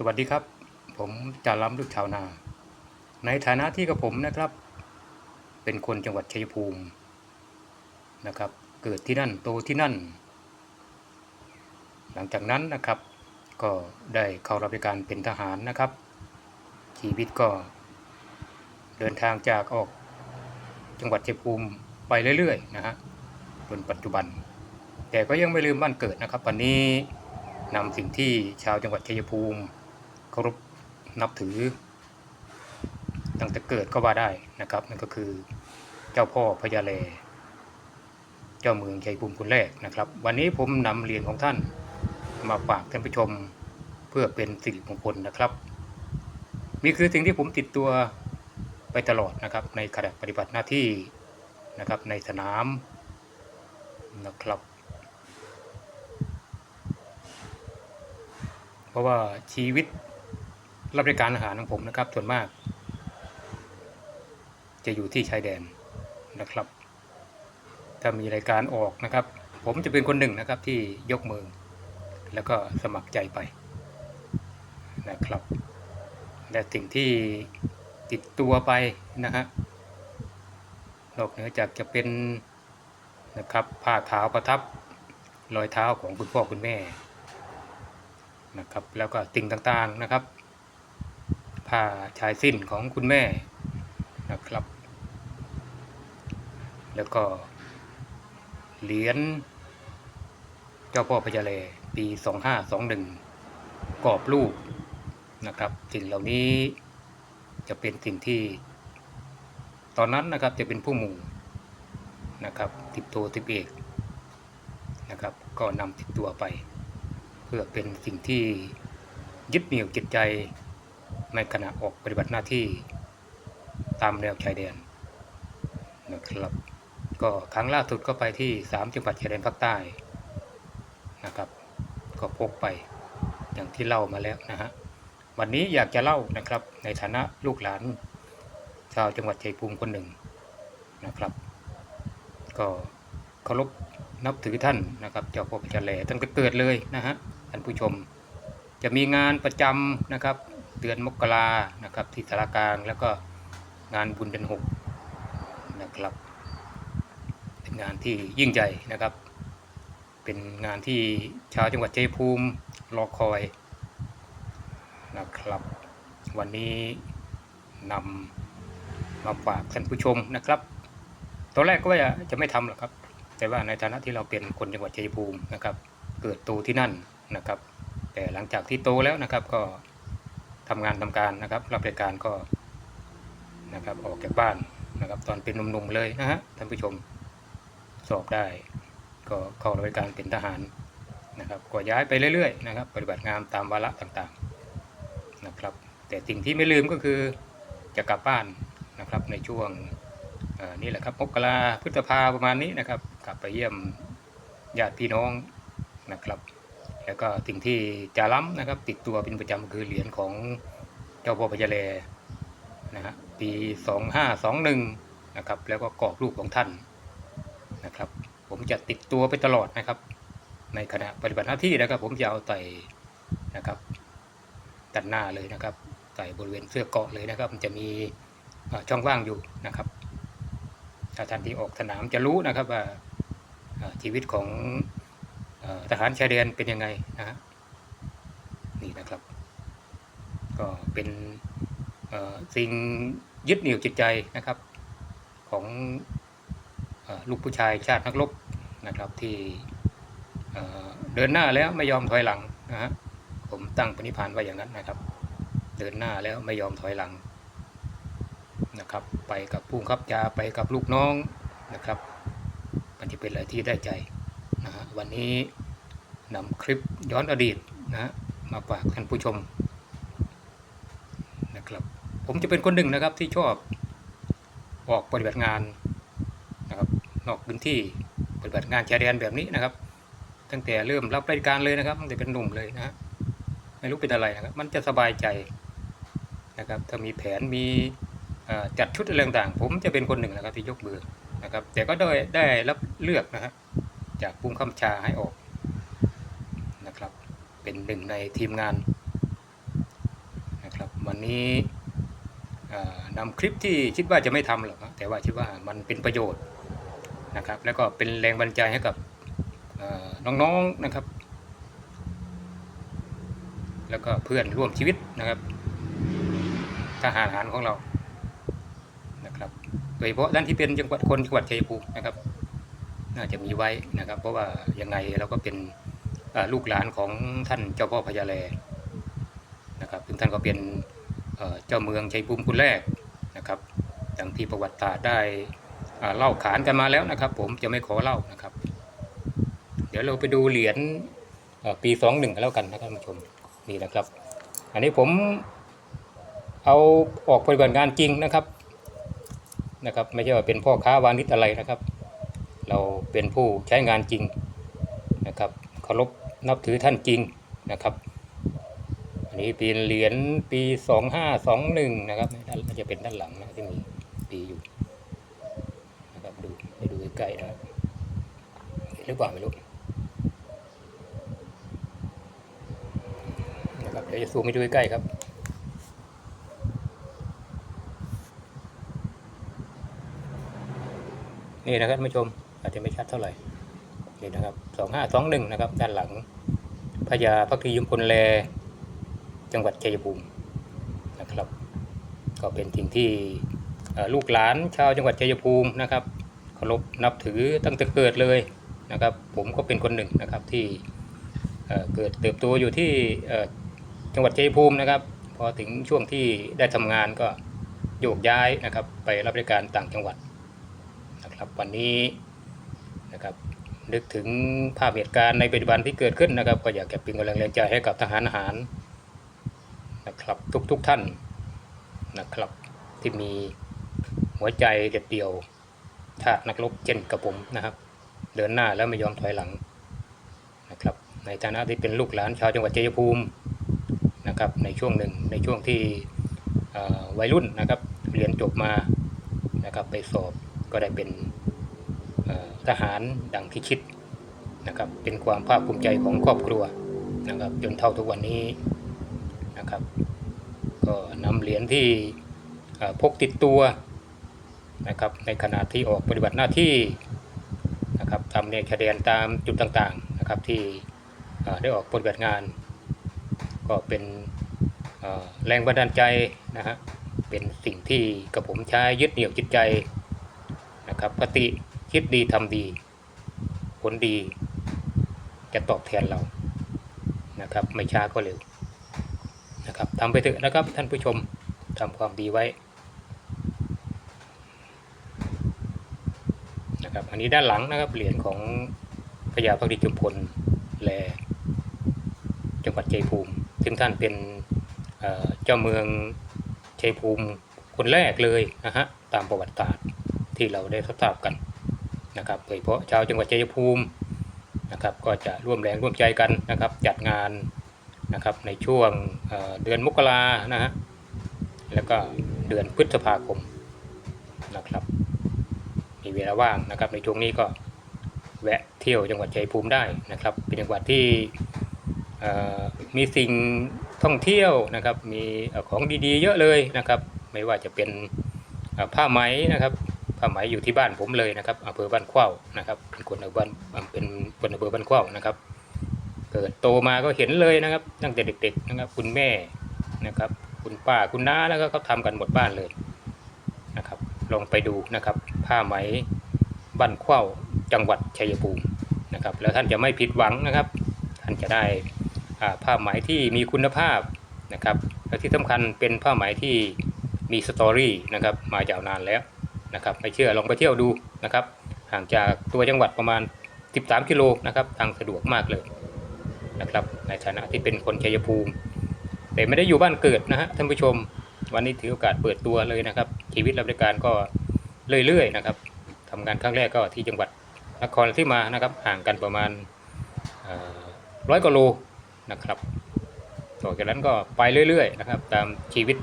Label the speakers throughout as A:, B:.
A: สวัสดีครับ ผมจารัมลูกชาวนา ในฐานะที่กับผมนะครับ เป็นคนจังหวัดชัยภูมินะครับ เกิดที่นั่นโตที่นั่น หลังจากนั้นนะครับ ก็ได้เข้ารับราชการเป็นทหารนะครับ ชีวิตก็ เดินทางจากออกจังหวัดชัยภูมิไปเรื่อยๆนะฮะจนปัจจุบัน แต่ก็ยังไม่ลืมบ้านเกิดนะครับ วันนี้นำสิ่งที่ชาวจังหวัดชัยภูมิ เคารพนับถือ ตั้งแต่เกิดก็ว่าได้นะครับ นั่นก็คือเจ้าพ่อพญาแลเจ้าเมืองชัยภูมิคนแรกนะครับ วันนี้ผมนำเหรียญของท่านมาฝากท่านผู้ชมเพื่อเป็นสิริมงคลนะครับนี่คือสิ่งที่ผมติดตัวไปตลอดนะครับ ในขณะปฏิบัติหน้าที่นะครับในสนามนะครับ เพราะว่าชีวิต รับราชการอาหารของผมนะครับ ส่วนมาก จะอยู่ที่ชายแดนนะครับ ถ้ามีรายการออกนะครับ ผมจะเป็นคนหนึ่งนะครับที่ยกมือ แล้วก็สมัครใจไปนะครับและสิ่งที่ติดตัวไปนะฮะนอกเหนือจากจะเป็นนะครับผ้าขาวประทับรอยเท้าของคุณพ่อคุณแม่นะครับแล้วก็สิ่งต่างๆนะครับ ผ้าชายสิ้นของคุณแม่นะครับ แล้วก็เหรียญเจ้าพ่อพญาแลปี 2521 กรอบรูปนะครับ สิ่งเหล่านี้จะเป็นสิ่งที่ ตอนนั้นนะครับจะเป็นผู้หมู่นะครับติดโทติดเอกนะครับ ก็นำติดตัวไป เพื่อเป็นสิ่งที่ยึดเหนี่ยวจิตใจ ในขณะออกปฏิบัติหน้าที่ตามแนวชายแดนนะครับ ก็ครั้งล่าสุดก็ไปที่สามจังหวัดชายแดนภาคใต้นะครับ ก็พกไปอย่างที่เล่ามาแล้วนะฮะวันนี้อยากจะเล่านะครับในฐานะลูกหลานชาวจังหวัดชัยภูมิคนหนึ่งนะครับ ก็เคารพนับถือท่านนะครับเจ้าพ่อพญาแหล่ตั้งแต่เกิดเลยนะฮะท่านผู้ชมจะมีงานประจำนะครับ เดือนมกรานะครับที่สารกลางแล้วก็งานบุญเดือนหกนะครับ เป็นงานที่ยิ่งใหญ่นะครับ เป็นงานที่ชาวจังหวัดชัยภูมิรอคอยนะครับ วันนี้นำมาฝากท่านผู้ชมนะครับตอนแรกก็ว่าจะไม่ทำหรอกครับ แต่ว่าในฐานะที่เราเป็นคนจังหวัดชัยภูมินะครับ เกิดโตที่นั่นนะครับ แต่หลังจากที่โตแล้วนะครับก็ ทำงานทำการนะครับ รับราชการก็นะครับออกจากบ้านนะครับ ตอนเป็นหนุ่มๆเลยนะฮะท่านผู้ชมสอบได้ ก็เข้ารับราชการเป็นทหารนะครับก็ย้ายไปเรื่อยๆนะครับ ปฏิบัติงานตามวาระต่างๆนะครับ แต่สิ่งที่ไม่ลืมก็คือจะกลับบ้านนะครับในช่วงนี่แหละครับมกราพฤษภาประมาณนี้นะครับ กลับไปเยี่ยมญาติพี่น้องนะครับ แล้วก็สิ่งที่จาล้ำนะครับ ติดตัวเป็นประจำคือเหรียญของเจ้าพ่อพญาแลนะฮะปีสองห้าสองหนึ่งนะครับ แล้วก็กรอบรูปของท่านนะครับ ผมจะติดตัวไปตลอดนะครับ ในขณะปฏิบัติหน้าที่นะครับ ผมจะเอาใส่นะครับด้านหน้าเลยนะครับใส่บริเวณเสื้อเกาะเลยนะครับ มันจะมีช่องว่างอยู่นะครับถ้าท่านที่ออกสนามจะรู้นะครับว่าชีวิตของ ทหารชายแดนเป็นยังไงนะฮะนี่นะครับ ก็เป็นสิ่งยึดเหนี่ยวจิตใจนะครับของอลูกผู้ชายชาตินักรบนะครับที่เดินหน้าแล้วไม่ยอมถอยหลังนะฮะผมตั้งปณิพานไว้อย่างนั้นนะครับ เดินหน้าแล้วไม่ยอมถอยหลังนะครับ ไปกับผู้บังคับยาไปกับลูกน้องนะครับ มันจะเป็นอะไรที่ได้ใจนะฮะวันนี้ นำคลิปย้อนอดีตนะมาฝากท่านผู้ชมนะครับผมจะเป็นคนหนึ่งนะครับที่ชอบออกปฏิบัติงานนะครับนอกพื้นที่ปฏิบัติงานชายแดนแบบนี้นะครับ ตั้งแต่เริ่มรับราชการเลยนะครับตั้งแต่เป็นหนุ่มเลยนะไม่รู้เป็นอะไรนะครับ มันจะสบายใจนะครับถ้ามีแผนมีจัดชุดอะไรต่างๆ ผมจะเป็นคนหนึ่งนะครับที่ยกมือนะครับ แต่ก็ได้ได้รับเลือกนะครับจากผู้บังคับบัญชาให้ออก เป็นหนึ่งในทีมงานนะครับวันนี้นำคลิปที่คิดว่าจะไม่ทำหรอกแต่ว่าคิดว่ามันเป็นประโยชน์นะครับแล้วก็เป็นแรงบันดาลใจให้กับน้องๆนะครับ แล้วก็เพื่อนร่วมชีวิตนะครับทหารหารของเรานะครับโดยเฉพาะด้านที่เป็นจังหวัดคนจังหวัดชัยภูมินะครับ น่าจะมีไว้นะครับ เพราะว่ายังไงเราก็เป็น ลูกหลานของท่านเจ้าพ่อพญาแลนะครับซึ่งท่านก็เป็นเจ้าเมืองชัยภูมิคนแรกนะครับดังที่ประวัติศาสตร์ได้เล่าขานกันมาแล้วนะครับ ผมจะไม่ขอเล่านะครับ เดี๋ยวเราไปดูเหรียญปีสองหนึ่งแล้วกันนะครับท่านผู้ชมนี่นะครับ อันนี้ผมเอาออกปฏิบัติงานจริงนะครับนะครับ ไม่ใช่ว่าเป็นพ่อค้าวานิชอะไรนะครับ เราเป็นผู้ใช้งานจริง เคารพนับถือท่านจริงนะครับ อันนี้เป็นเหรียญปีสองห้าสองหนึ่งนะครับด้านจะเป็นด้านหลังนะที่มีปีอยู่นะครับดูให้ดูใกล้ๆนะครับเห็นหรือเปล่าไม่รู้นะครับเดี๋ยวจะซูมให้ดูใกล้ๆครับนี่นะครับท่านผู้ชมอาจจะไม่ชัดเท่าไหร่ นี่นะครับสองห้าสองหนึ่งนะครับ ด้านหลังพญาพักดียมพลแล จังหวัดชัยภูมินะครับ ก็เป็นสิ่งที่ลูกหลานชาวจังหวัดชัยภูมินะครับเคารพนับถือตั้งแต่เกิดเลยนะครับ ผมก็เป็นคนหนึ่งนะครับที่เเกิดเติบโตอยู่ที่จังหวัดชัยภูมินะครับ พอถึงช่วงที่ได้ทำงานก็โยกย้ายนะครับ ไปรับราชการต่างจังหวัดนะครับ วันนี้นะครับ นึกถึงภาพเหตุการณ์ในปัจจุบันที่เกิดขึ้นนะครับ ก็อยากจะเป็นกำลังแรงใจให้กับทหารอาหารนะครับทุกๆทท่านนะครับที่มีหัวใจเด็ดเดี่ยวชาตินักรบเช่นกับผมนะครับ เดินหน้าแล้วไม่ยอมถอยหลังนะครับ ในฐานะที่เป็นลูกหลานชาวจังหวัดชัยภูมินะครับในช่วงหนึ่งในช่วงที่วัยรุ่นนะครับเรียนจบมานะครับไปสอบก็ได้เป็น ทหารดังที่คิดนะครับเป็นความภาคภูมิใจของครอบครัวนะครับจนเท่าทุกวันนี้นะครับ ก็นำเหรียญที่พกติดตัวนะครับในขณะที่ออกปฏิบัติหน้าที่นะครับทำในชายแดนตามจุดต่างๆนะครับที่ได้ออกปฏิบัติงาน ก็เป็นแรงบันดาลใจนะฮะเป็นสิ่งที่กับผมใช้ยึดเหนี่ยวจิตใจนะครับปฏิ คิดดีทำดี ผลดี จะตอบแทนเรานะครับ ไม่ช้าก็เร็วนะครับทำไปเถอะนะครับท่านผู้ชมทำความดีไว้นะครับอันนี้ด้านหลังนะครับเหรียญของพญาพักดีจุมพลแลจังหวัดชัยภูมิ ซึ่งท่านเป็นเเจ้าเมืองชัยภูมิคนแรกเลยนะฮะตามประวัติศาสตร์ที่เราได้ทราบกัน นะครับโดยเฉพาะชาวจังหวัดชัยภูมินะครับก็จะร่วมแรงร่วมใจกันนะครับจัดงานนะครับในช่วงเเดือนมกรานะฮะแล้วก็เดือนพฤษภาคมนะครับมีเวลาว่างนะครับในช่วงนี้ก็แวะเที่ยวจังหวัดชัยภูมิได้นะครับ เป็นจังหวัดที่มีสิ่งท่องเที่ยวนะครับ มีของดีๆ เยอะเลยนะครับ ไม่ว่าจะเป็นผ้าไหมนะครับ ผ้าไหมอยู่ที่บ้านผมเลยนะครับอำเภอบ้านเข้าวนะครับเป็นคนอำเภอบ้านเป็นคนอำเภอบ้านเข้าวนะครับ เกิดโตมาก็เห็นเลยนะครับ ตั้งแต่เด็ก ๆนะครับ คุณแม่นะครับ คุณป้าคุณน้าแล้วก็เขาทำกันหมดบ้านเลยนะครับ ลองไปดูนะครับ ผ้าไหมบ้านเข้าวจังหวัดชัยภูมินะครับ แล้วท่านจะไม่ผิดหวังนะครับ ท่านจะได้ผ้าไหมที่มีคุณภาพนะครับและที่สำคัญเป็นผ้าไหมที่มีสตอรี่นะครับมายาวนานแล้ว นะครับไม่เชื่อลองไปเที่ยวดูนะครับ ห่างจากตัวจังหวัดประมาณ 13 กิโลนะครับ ทางสะดวกมากเลยนะครับ ในฐานะที่เป็นคนชัยภูมิ แต่ไม่ได้อยู่บ้านเกิดนะฮะท่านผู้ชม วันนี้ถือโอกาสเปิดตัวเลยนะครับ ชีวิตรับราชการก็เรื่อยๆนะครับทำงานครั้งแรกก็ที่จังหวัดนครราชสีมานะครับ ห่างกันประมาณร้อยกว่าโลนะครับต่อจากนั้นก็ไปเรื่อยๆนะครับ ตามชีวิต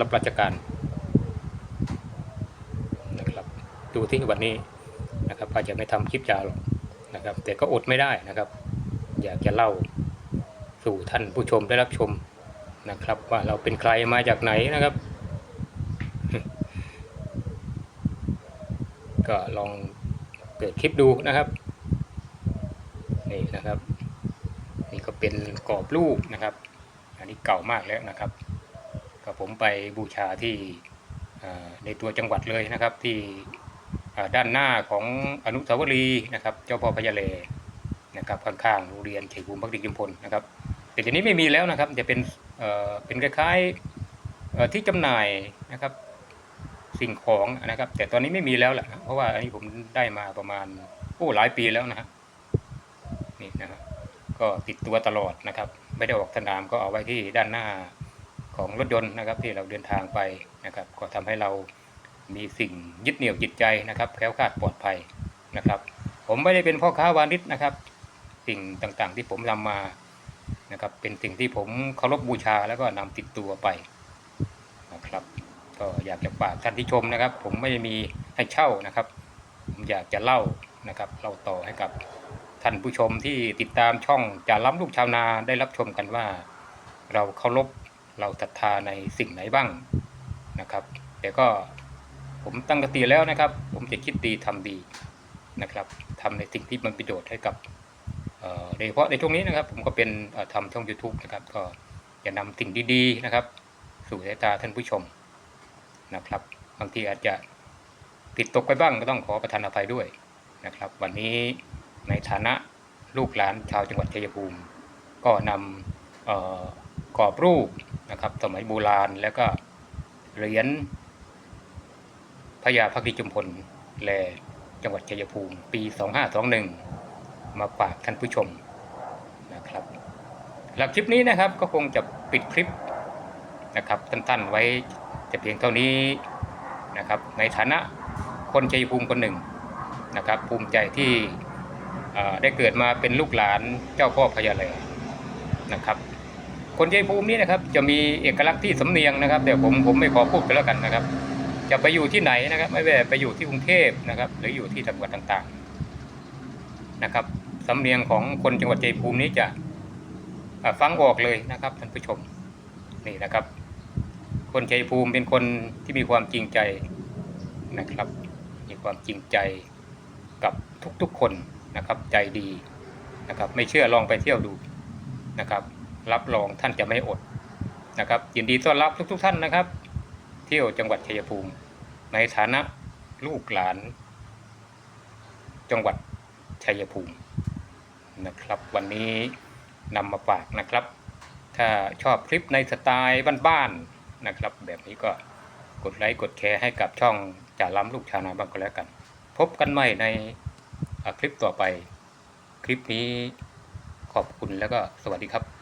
A: รับราชการ นะครับ ดูที่วันนี้นะครับอาจจะไม่ทำคลิปยาวหรอกนะครับ แต่ก็อดไม่ได้นะครับ อยากจะเล่าสู่ท่านผู้ชมได้รับชมนะครับ ว่าเราเป็นใครมาจากไหนนะครับ ก็ลองเปิดคลิปดูนะครับนี่นะครับ นี่ก็เป็นกรอบรูปนะครับ อันนี้เก่ามากแล้วนะครับก็ผมไปบูชาที่ในตัวจังหวัดเลยนะครับที่ ด้านหน้าของอนุสาวรีย์นะครับ เจ้าพ่อพญาเลนะครับข้างๆโรงเรียนเฉยภูมิพักดีจุมพลนะครับแต่ทีนี้ไม่มีแล้วนะครับจะเป็นเอ่อเป็นคล้ายๆที่จำหน่ายนะครับสิ่งของนะครับ แต่ตอนนี้ไม่มีแล้วแหละเพราะว่าอันนี้ผมได้มาประมาณโอ้หลายปีแล้วนะฮะนี่นะครับก็ติดตัวตลอดนะครับ ไม่ได้ออกสนามก็เอาไว้ที่ด้านหน้าของรถยนต์นะครับ ที่เราเดินทางไปนะครับ ก็ทำให้เรา มีสิ่งยึดเหนี่ยวจิตใจนะครับแคล้วคลาดปลอดภัยนะครับ ผมไม่ได้เป็นพ่อค้าวานิชนะครับ สิ่งต่างๆที่ผมนำมานะครับ เป็นสิ่งที่ผมเคารพบูชาแล้วก็นำติดตัวไปนะครับ ก็อยากจะฝากท่านที่ชมนะครับ ผมไม่ได้มีให้เช่านะครับ ผมอยากจะเล่านะครับเล่าต่อให้กับท่านผู้ชมที่ติดตามช่องจ่าล้ำลูกชาวนาได้รับชมกันว่า เราเคารพเราศรัทธาในสิ่งไหนบ้างนะครับ แต่ก็ ผมตั้งกติแล้วนะครับ ผมจะคิดดีทำดีนะครับทำในสิ่งที่มันประโยชน์ให้กับโดยเฉพาะในช่วงนี้นะครับ ผมก็เป็นเอ่อทำช่อง YouTube นะครับ ก็จะนำสิ่งดีๆนะครับ สู่สายตาท่านผู้ชมนะครับบางทีอาจจะผิดตกไปบ้างก็ต้องขอประทานอภัยด้วยนะครับ วันนี้ในฐานะลูกหลานชาวจังหวัดชัยภูมิ ก็นำกรอบรูปนะครับสมัยโบราณแล้วก็เหรียญ พญาพักดีจุมพล แล จังหวัดชัยภูมิ ปี 2521 มาฝากท่านผู้ชมนะครับหลังคลิปนี้นะครับก็คงจะปิดคลิปนะครับสั้นๆไว้แต่เพียงเท่านี้นะครับในฐานะคนชัยภูมิคนหนึ่งนะครับ ภูมิใจที่ได้เกิดมาเป็นลูกหลานเจ้าพ่อพญาแลนะครับ คนชัยภูมินี้นะครับจะมีเอกลักษณ์ที่สำเนียงนะครับ แต่ผมผมไม่ขอพูดไปแล้วกันนะครับ จะไปอยู่ที่ไหนนะครับ ไม่ว่าไปอยู่ที่กรุงเทพนะครับ หรืออยู่ที่จังหวัดต่างๆนะครับสำเนียงของคนจังหวัดชัยภูมินี้จะฟังออกเลยนะครับท่านผู้ชมนี่นะครับ คนชัยภูมิเป็นคนที่มีความจริงใจนะครับ มีความจริงใจกับทุกๆคนนะครับ ใจดีนะครับ ไม่เชื่อลองไปเที่ยวดูนะครับ รับรองท่านจะไม่อดนะครับ ยินดีต้อนรับทุก ๆ ท่านนะครับ เที่ยวจังหวัดชัยภูมิ ในฐานะลูกหลาน จังหวัดชัยภูมินะครับ วันนี้นำมาฝากนะครับ ถ้าชอบคลิปในสไตล์บ้านๆนะครับ แบบนี้ก็กดไลค์กดแชร์ให้กับช่องจ่าล้ำลูกชาวนาบ้างก็แล้วกัน พบกันใหม่ในคลิปต่อไป คลิปนี้ขอบคุณแล้วก็สวัสดีครับ